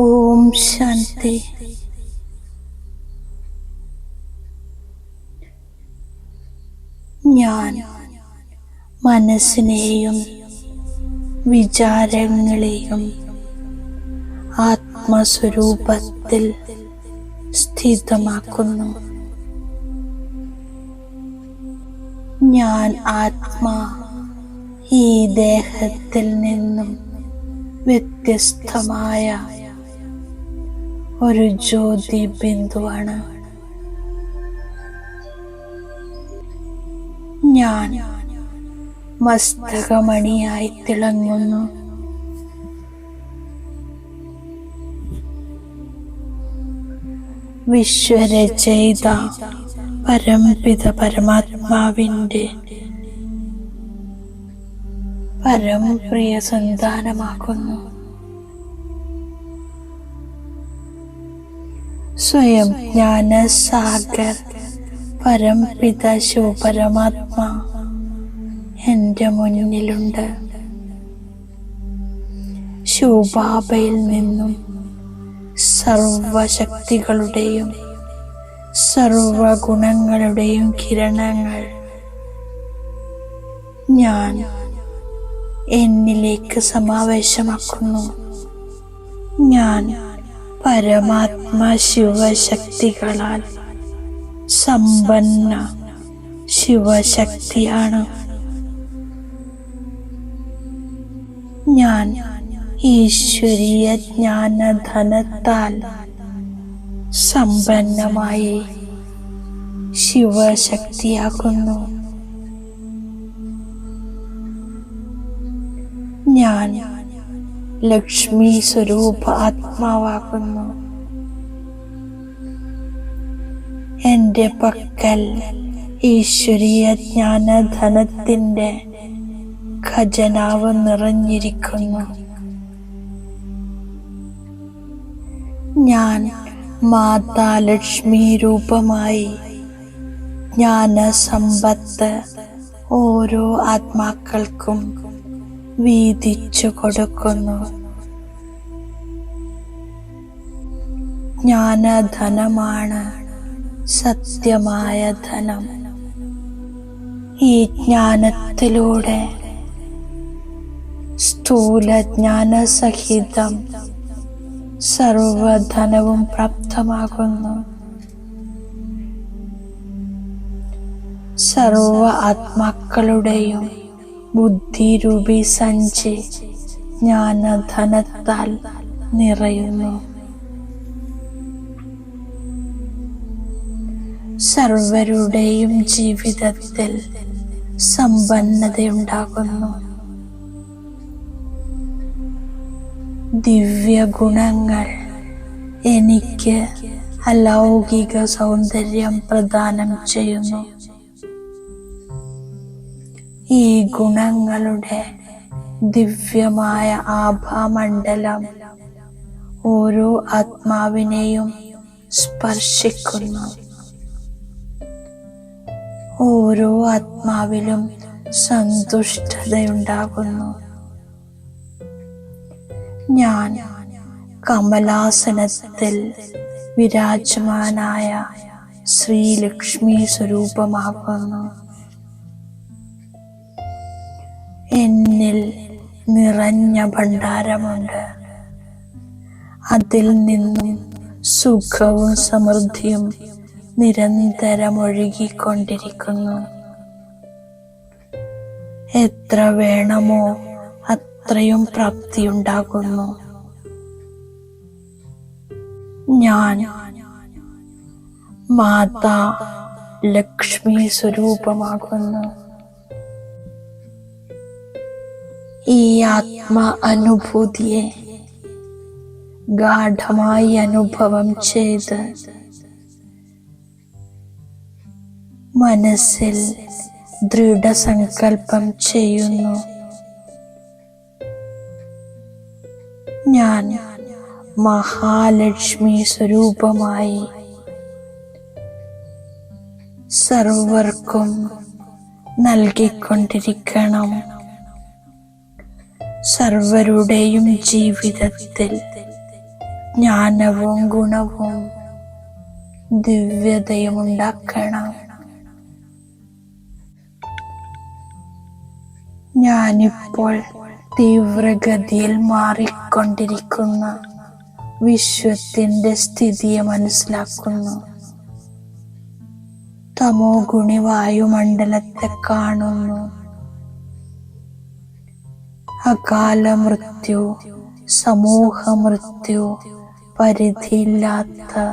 ഓം ശാന്തി. ഞാൻ മനസ്സിനെയും വിചാരങ്ങളെയും ആത്മസ്വരൂപത്തിൽ സ്ഥിതമാക്കുന്നു. ഞാൻ ആത്മാ ഈ ദേഹത്തിൽ നിന്നും വ്യത്യസ്തമായ ഒരു ജ്യോതി ബിന്ദുവാണ്. ഞാൻ മസ്തകമണിയായി തിളങ്ങുന്നു. വിശ്വരചയിത പരംപിത പരമാത്മാവിന്റെ പരംപ്രിയ സന്താനമാക്കുന്നു സ്വയം ജ്ഞാനസാഗർ പരംപിത ശിവപരമാത്മാ എന്റെ മുന്നിലുണ്ട്. ശിവബാബയിൽ നിന്നും സർവശക്തികളുടെയും സർവഗുണങ്ങളുടെയും കിരണങ്ങൾ ഞാൻ എന്നിലേക്ക് സമാവേശമാക്കുന്നു. ഞാൻ പരമാത്മാ ശിവശക്തികളാൽ സമ്പന്ന ശിവശക്തിയാണ്. ഞാൻ ഈശ്വരീയ ജ്ഞാനധനത്താൽ സമ്പന്നമായി ശിവശക്തിയാകുന്നു. ഞാൻ ലക്ഷ്മി സ്വരൂപ ആത്മാവാകുന്നു. എന്റെ പക്കൽ ഈശ്വരീയ ജ്ഞാനധനത്തിന്റെ ഖജനാവ് നിറഞ്ഞിരിക്കുന്നു. ഞാൻ മാതാ ലക്ഷ്മി രൂപമായി ജ്ഞാന ജ്ഞാനസമ്പത്ത് ഓരോ ആത്മാക്കൾക്കും വീതിച്ചു കൊടുക്കുന്നു. ജ്ഞാനധനമാണ് സത്യമായ ധനം. ഈ ജ്ഞാനത്തിലൂടെ സ്ഥൂല ജ്ഞാനസഹിതം സർവധനവും പ്രാപ്തമാകുന്നു. സർവ ആത്മാക്കളുടെയും ബുദ്ധിരൂപി സഞ്ചി ജ്ഞാനധനത്താൽ നിറയുന്നു. സർവരുടെയും ജീവിതത്തിൽ സമ്പന്നതയുണ്ടാകുന്നു. ദിവ്യ ഗുണങ്ങൾ എനിക്ക് അലൗകിക സൗന്ദര്യം പ്രദാനം ചെയ്യുന്നു. ഈ ഗുണങ്ങളുടെ ദിവ്യമായ ആഭാമണ്ഡലം ഓരോ ആത്മാവിനെയും സ്പർശിക്കുന്നു. ഓരോ ആത്മാവിലും സന്തുഷ്ടതയുണ്ടാകുന്നു. ഞാൻ കമലാസനത്തിൽ വിരാജമാനായ ശ്രീലക്ഷ്മി സ്വരൂപമാകുന്നു. എന്നിൽ നിറഞ്ഞ ഭണ്ഡാരമുണ്ട്. അതിൽ നിന്നും സുഖവും സമൃദ്ധിയും നിരന്തരം ഒഴുകിക്കൊണ്ടിരിക്കുന്നു എത്ര വേണമോ അത്രയും പ്രാപ്തിയുണ്ടാകുന്നു. ഞാൻ മാതാ ലക്ഷ്മി സ്വരൂപമാകുന്നു. ഈ ആത്മ അനുഭൂതിയെ ഗാഠമായി അനുഭവം ചെയ്ത് മനസ്സിൽ ദൃഢസങ്കല്പം ചെയ്യുന്നു. ഞാൻ മഹാലക്ഷ്മി സ്വരൂപമായി സർവർക്കും നൽകിക്കൊണ്ടിരിക്കണം. സർവരുടെയും ജീവിതത്തിൽ ജ്ഞാനവും ഗുണവും ദിവ്യതയും ഉണ്ടാക്കണം ഞാനിപ്പോൾ തീവ്രഗതിയിൽ മാറിക്കൊണ്ടിരിക്കുന്ന വിശ്വത്തിന്റെ സ്ഥിതിയെ മനസ്സിലാക്കുന്നു. തമോ ഗുണി വായുമണ്ഡലത്തെ കാണുന്നു. അകാല മൃത്യു സമൂഹ മൃത്യു പരിധിയില്ലാത്ത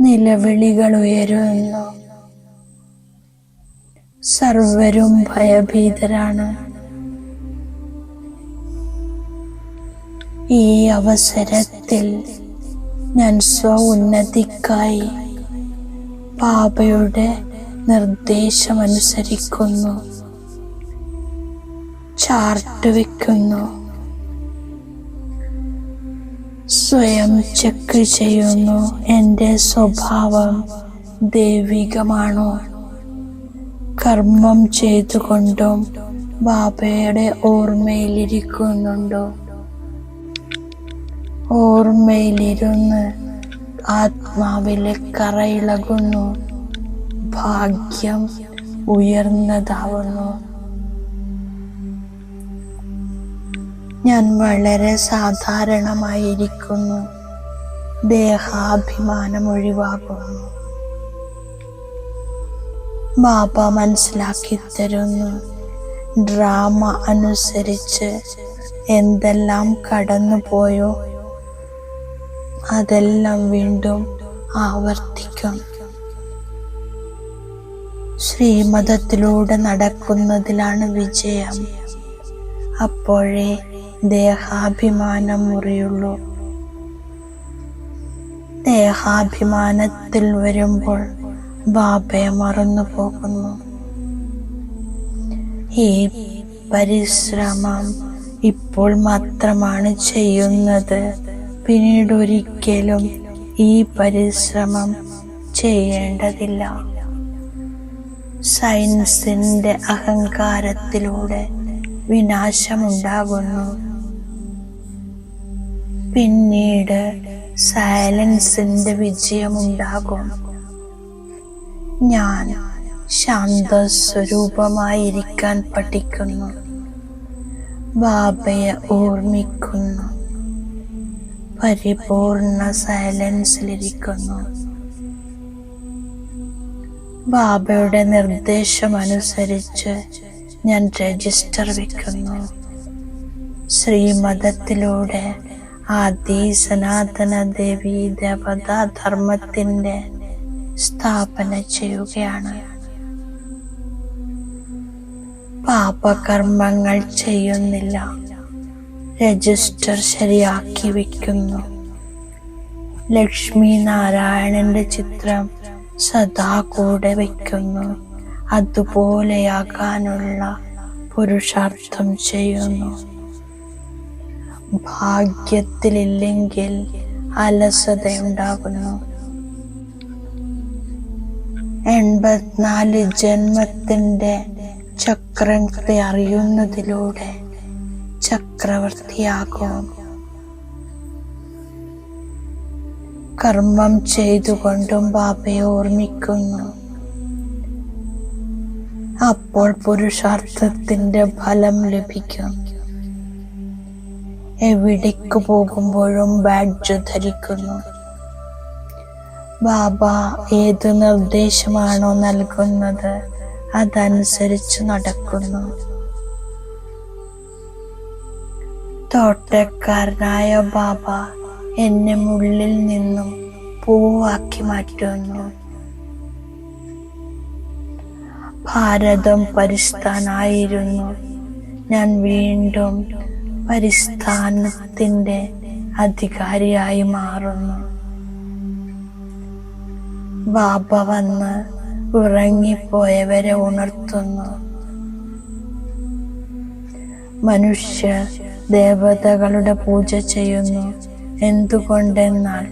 നിലവിളികൾ ഉയരുന്നു. സർവരും ഭയഭീതരാണ്. ഈ അവസരത്തിൽ ഞാൻ സ്വ ഉന്നതിക്കായി പാപയുടെ നിർദ്ദേശമനുസരിക്കുന്നു. ചാർട്ട് വെക്കുന്നു. സ്വയം ചെക്ക് ചെയ്യുന്നു. എന്റെ സ്വഭാവം ദൈവികമാണോ? കർമ്മം ചെയ്തുകൊണ്ടും ബാബയുടെ ഓർമ്മയിലിരിക്കുന്നുണ്ടോ? ഓർമ്മയിലിരുന്ന് ആത്മാവിലെ കറയിളകുന്നു. ഭാഗ്യം ഉയർന്നതാവുന്നു. ഞാൻ വളരെ സാധാരണമായിരിക്കുന്നു. ദേഹാഭിമാനം ഒഴിവാകുന്നു. ബാബ മനസ്സിലാക്കി തരുന്നു. ഡ്രാമ അനുസരിച്ച് എന്തെല്ലാം കടന്നുപോയോ അതെല്ലാം വീണ്ടും ആവർത്തിക്കും. ശ്രീമതത്തിലൂടെ നടക്കുന്നതിലാണ് വിജയം. അപ്പോഴേ ദേഹാഭിമാനം മുറിയുള്ളൂ ദേഹാഭിമാനത്തിൽ വരുമ്പോൾ ബാബയെ മറന്നു പോകുന്നു ഈ പരിശ്രമം ഇപ്പോൾ മാത്രമാണ് ചെയ്യുന്നത്. പിന്നീട് ഒരിക്കലും ഈ പരിശ്രമം ചെയ്യേണ്ടതില്ല. സയൻസിന്റെ അഹങ്കാരത്തിലൂടെ വിനാശമുണ്ടാകുന്നു. പിന്നീട് സൈലൻസിന്റെ വിജയമുണ്ടാകും. ഞാൻ ശാന്തസ്വരൂപമായിരിക്കാൻ പഠിക്കുന്നു. ബാബയെ ഓർമ്മിക്കുന്നു. പരിപൂർണ സൈലൻസിലിരിക്കുന്നു. ബാബയുടെ നിർദ്ദേശം അനുസരിച്ച് ഞാൻ രജിസ്റ്റർ വയ്ക്കുന്നു ശ്രീമതത്തിലൂടെ ആദി സനാതന ദേവി ദേവതാ ധർമ്മത്തിന്റെ സ്ഥാപന ചെയ്യുകയാണ്. പാപകർമ്മങ്ങൾ ചെയ്യുന്നില്ല. രജിസ്റ്റർ ശരിയാക്കി വെക്കുന്നു ലക്ഷ്മി നാരായണന്റെ ചിത്രം സദാ കൂടെ വയ്ക്കുന്നു. അതുപോലെയാകാനുള്ള പുരുഷാർത്ഥം ചെയ്യുന്നു. ഭാഗ്യത്തിലില്ലെങ്കിൽ അലസതയുണ്ടാകുന്നു. എൺപത്തിനാല് ജന്മത്തിന്റെ ചക്രത്തെ അറിയുന്നതിലൂടെ ചക്രവർത്തിയാകും. കർമ്മം ചെയ്തുകൊണ്ടും ബാബയെ ഓർമ്മിക്കുന്നു. അപ്പോൾ പുരുഷാർത്ഥത്തിന്റെ ഫലം ലഭിക്കും. എവിടേക്ക് പോകുമ്പോഴും ബാഡ്ജ് ധരിക്കുന്നു. ബാബ ഏത് നിർദ്ദേശമാണോ നൽകുന്നത് അതനുസരിച്ച് നടക്കുന്നു. തോട്ടക്കാരനായ ബാബ എന്നെ മുള്ളിൽ നിന്നും പൂവാക്കി മാറ്റുന്നു. ഭാരതം പരിസ്ഥാനായിരുന്നു ഞാൻ വീണ്ടും പരിസ്ഥാനത്തിന്റെ അധികാരിയായി മാറുന്നു. ബാബ വന്ന് ഉറങ്ങിപ്പോയവരെ ഉണർത്തുന്നു. മനുഷ്യ ദേവതകളുടെ പൂജ ചെയ്യുന്നു. എന്തുകൊണ്ടെന്നാൽ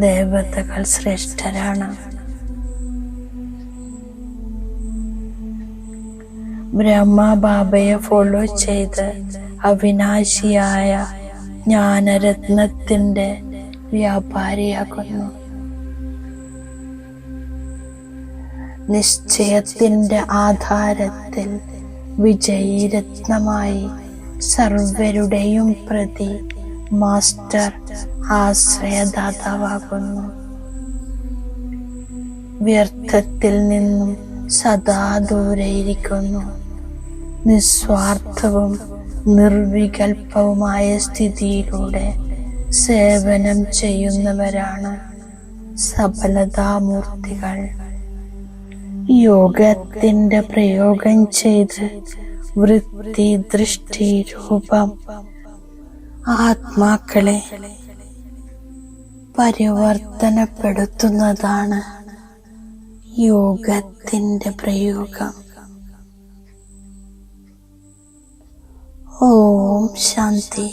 ദേവതകൾ ശ്രേഷ്ഠരാണ്. ബ്രഹ്മ ബാബയെ ഫോളോ ചെയ്ത് അവിനാശിയായ ജ്ഞാനരത്നത്തിന്റെ വ്യാപാരിയാകുന്നു. നിശ്ചയത്തിന്റെ ആധാരത്തിൽ വിജയരത്നമായി സർവരുടെയും പ്രതി മാസ്റ്റർ ആശ്രയദാതാവാകുന്നു. വ്യർത്ഥത്തിൽ നിന്നും സദാ ദൂരെയിരിക്കുന്നു നിസ്വാർത്ഥവും നിർവികൽപ്പവുമായ സ്ഥിതിയിലൂടെ സേവനം ചെയ്യുന്നവരാണ് സഫലതാമൂർത്തികൾ. യോഗത്തിന്റെ പ്രയോഗം ചെയ്ത് വൃത്തി ദൃഷ്ടി രൂപം ആത്മാക്കളെ പരിവർത്തനപ്പെടുത്തുന്നതാണ് യോഗത്തിന്റെ പ്രയോഗം. ഓം ശാന്തി